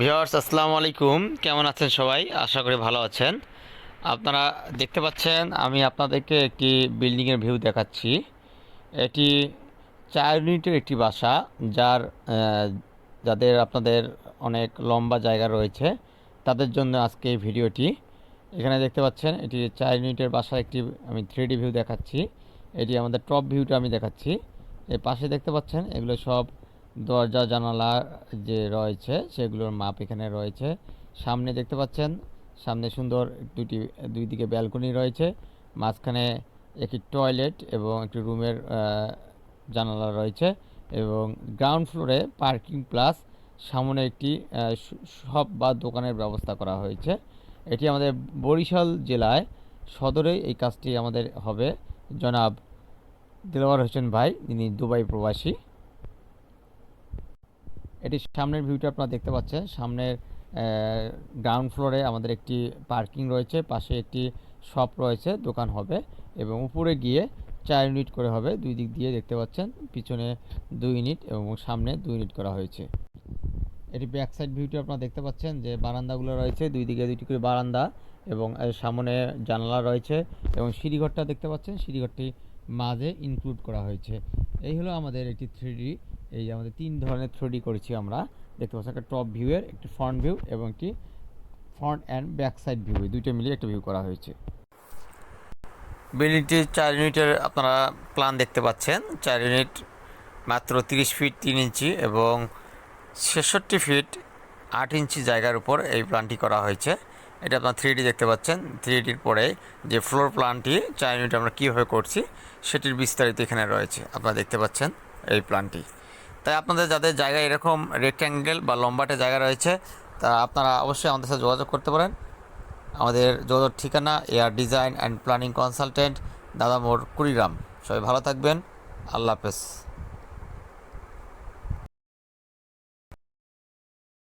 Viewers আসসালামু আলাইকুম। কেমন আছেন সবাই? আশা করি ভালো আছেন। আপনারা দেখতে পাচ্ছেন, আমি আপনাদেরকে একটি বিল্ডিংয়ের ভিউ দেখাচ্ছি। এটি চার ইউনিটের একটি বাসা, যার যাদের আপনাদের অনেক লম্বা জায়গা রয়েছে, তাদের জন্য আজকে এই ভিডিওটি। এখানে দেখতে পাচ্ছেন, এটি চার ইউনিটের বাসার একটি, আমি থ্রি ভিউ দেখাচ্ছি। এটি আমাদের টপ ভিউটা আমি দেখাচ্ছি। এর পাশে দেখতে পাচ্ছেন, এগুলো সব দরজা, জানালা যে রয়েছে সেগুলোর মাপ এখানে রয়েছে। সামনে দেখতে পাচ্ছেন, সামনে সুন্দর দুটি, দুই দিকে ব্যালকনি রয়েছে। মাঝখানে একটি টয়লেট এবং একটি রুমের জানালা রয়েছে এবং গ্রাউন্ড ফ্লোরে পার্কিং প্লাস সামনে একটি শপ বা দোকানের ব্যবস্থা করা হয়েছে। এটি আমাদের বরিশাল জেলায় সদরে এই কাজটি আমাদের হবে। জনাব দিলওয়ার হোসেন ভাই যিনি দুবাই প্রবাসী। এটি সামনের ভিউটা আপনারা দেখতে পাচ্ছেন। সামনের গ্রাউন্ড ফ্লোরে আমাদের একটি পার্কিং রয়েছে। পাশে একটি শপ রয়েছে, দোকান হবে এবং উপরে গিয়ে চার ইউনিট করে হবে। দুই দিক দিয়ে দেখতে পাচ্ছেন, পিছনে দুই ইউনিট এবং সামনে দুই ইউনিট করা হয়েছে। এটি ব্যাক সাইড ভিউটি আপনারা দেখতে পাচ্ছেন যে বারান্দাগুলো রয়েছে। দুই দিকে দুইটি করে বারান্দা এবং সামনে জানালা রয়েছে এবং সিঁড়িঘরটা দেখতে পাচ্ছেন। সিঁড়িঘরটি মাঝে ইনক্লুড করা হয়েছে। এই হলো আমাদের একটি থ্রি এই আমাদের তিন ধরনের থ্রি করেছি আমরা। দেখতে পাচ্ছি একটা টপ ভিউয়ের একটি ফ্রন্ট ভিউ এবং একটি front and back side view দুইটা মিলিয়ে একটা ভিউ করা হয়েছে। বিল্ডিংটির চার ইউনিটের আপনারা প্ল্যান দেখতে পাচ্ছেন। চার ইউনিট মাত্র তিরিশ ফিট তিন ইঞ্চি এবং ছেষট্টি ফিট আট ইঞ্চি জায়গার উপর এই প্ল্যানটি করা হয়েছে। এটা আপনার থ্রি দেখতে পাচ্ছেন। থ্রি ডির পরে যে ফ্লোর প্ল্যানটি চার ইউনিট আমরা কীভাবে করছি, সেটির বিস্তারিত এখানে রয়েছে। আপনারা দেখতে পাচ্ছেন এই প্ল্যানটি তাই আপনাদের যাদের জায়গায় এরকম রেক্ট্যাঙ্গেল বা লম্বাটে জায়গা রয়েছে তা আপনারা অবশ্যই আমাদের সাথে যোগাযোগ করতে পারেন। আমাদের যোগাযোগ ঠিকানা air design and planning consultant দাদা মোড় কুড়িগ্রাম। সবাই ভালো থাকবেন। আল্লাহ হাফেজ।